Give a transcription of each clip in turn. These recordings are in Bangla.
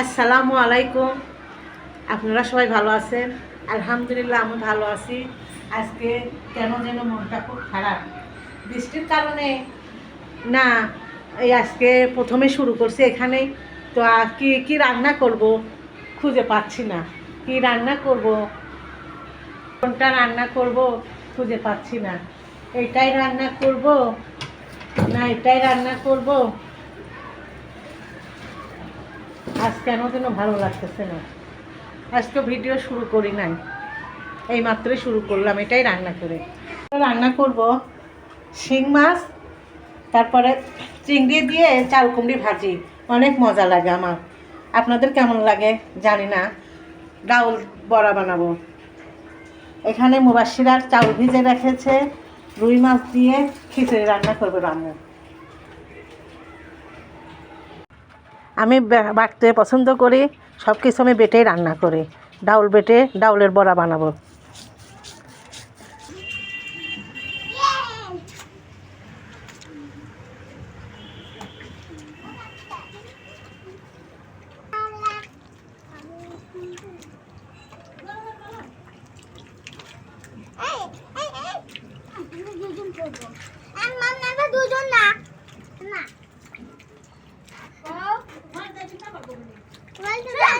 আসসালামু আলাইকুম। আপনারা সবাই ভালো আছেন? আলহামদুলিল্লাহ, আমি ভালো আছি। আজকে কেন যেন মনটা খুব খারাপ। বৃষ্টির কারণে না, এই আজকে প্রথমে শুরু করছি এখানেই তো কি কি রান্না করব খুঁজে পাচ্ছি না। কি রান্না করব, কোনটা রান্না করব খুঁজে পাচ্ছি না। এটাই রান্না করব, না এটাই রান্না করব। আজ কেন যেন ভালো লাগতেছে না। আজকে ভিডিও শুরু করি নাই। এই মাত্রই শুরু করলাম, এটাই রান্না করে। রান্না করব শিং মাছ, তারপরে চিংড়ি দিয়ে চাল কুমড়ি ভাজি। অনেক মজা লাগে আমার। আপনাদের কেমন লাগে জানি না। ডাউল বড়া বানাবো। এখানে মুবাসিরার চাউল ভিজে রেখেছে। রুই মাছ দিয়ে খিচুড়ি রান্না করবে রান্না। আমি বাটতে পছন্দ করি সব কিছু আমি বেটেই রান্না করি। ডাউল বেটে, ডাউলের বড়া বানাবো দুজন না না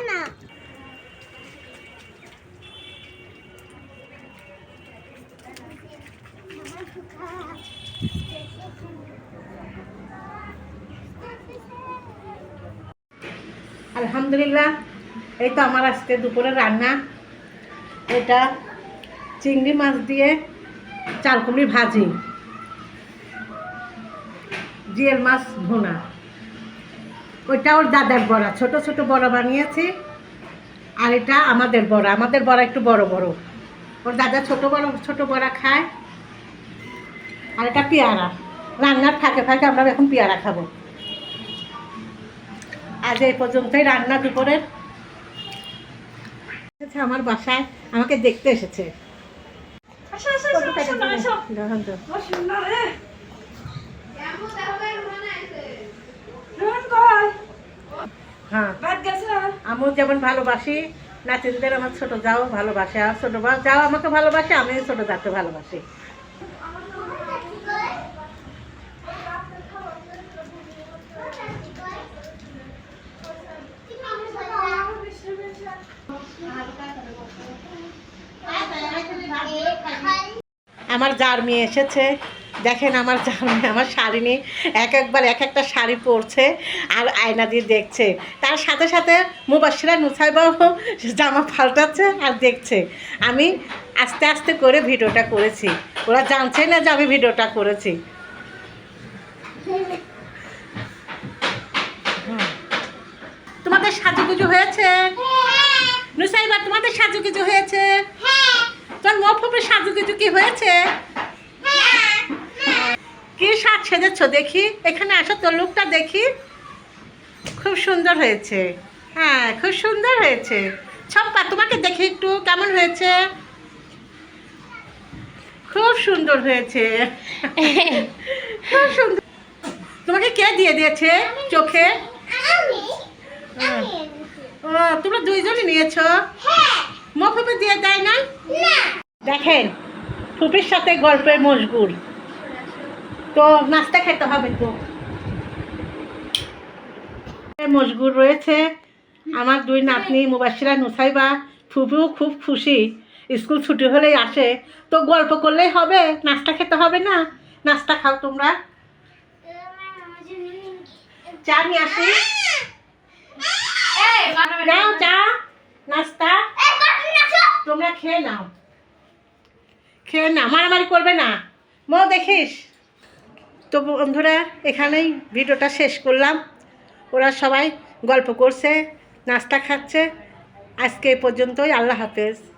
না আলহামদুলিল্লাহ, এই তো আমার আজকে দুপুরের রান্না। এটা চিংড়ি মাছ দিয়ে চাল কুমড়ি ভাজি। জিয়েল মাছ ভুনা। ওইটা ওর দাদার বড়া, ছোট ছোট বড়া বানিয়েছি। আর এটা আমাদের বড়া আমাদের বড়া একটু বড় বড়। ওর দাদা ছোট বড়, ছোট বড়া খায়। আর এটা পেয়ারা। রান্নার ফাঁকে ফাঁকে আমরা এখন পেয়ারা খাব। আজ এই পর্যন্তই রান্না দুপুরের। এসেছে আমার বাসায় আমাকে দেখতে এসেছে। হ্যাঁ। আমিও যেমন ভালোবাসি নাতিনদের আমার ছোট যাও ভালোবাসে। আর ছোট যাও আমাকে ভালোবাসে আমি ছোট যাকে ভালোবাসি। আমার যার মেয়ে এসেছে। দেখেন আমার যার মেয়ে, আমার শাড়ি নিয়ে এক একবার এক একটা শাড়ি পরছে আর আয়না দিয়ে দেখছে। তার সাথে সাথে মুবাসিরা নুসাইবাও জামা পাল্টাচ্ছে আর দেখছে। আমি আস্তে আস্তে করে ভিডিওটা করেছি। ওরা জানছে না যে আমি ভিডিওটা করেছি। তোমাদের সাজুগুজু হয়েছে? নুসাইবা, তোমাদের সাজুগুজু হয়েছে? কি হয়েছে? কি সাজ সেজেছ দেখি? এখানে আসো তোর লুকটা দেখি। খুব সুন্দর হয়েছে। হ্যাঁ খুব সুন্দর হয়েছে। ছপ্পা তোমাকে দেখি একটু কেমন হয়েছে? খুব সুন্দর হয়েছে। খুব সুন্দর। তোমাকে কে দিয়ে দিয়েছে চোখে? ও তোমরা দুইজনই নিয়েছো? মফুপে দিয়ে দেয় না। দেখেন ফুপির সাথে গল্পে মশগুল। তো নাস্তা খেতে হবে তো। মশগুল রয়েছে। আমার দুই নাতনি মুবাসিরা নুসাইবা ফুপিও খুব খুশি। স্কুল ছুটি হলেই আসে। তো গল্প করলেই হবে নাস্তা খেতে হবে না? নাস্তা খাও তোমরা। চা নিয়ে আসি। নাও চা নাস্তা। তোমরা খেয়ে নাও। খেয়ে না, মারামারি করবে না। ম, দেখিস? তো বন্ধুরা, এখানেই ভিডিওটা শেষ করলাম। ওরা সবাই গল্প করছে, নাস্তা খাচ্ছে। আজকে এ পর্যন্তই, আল্লাহ হাফেজ।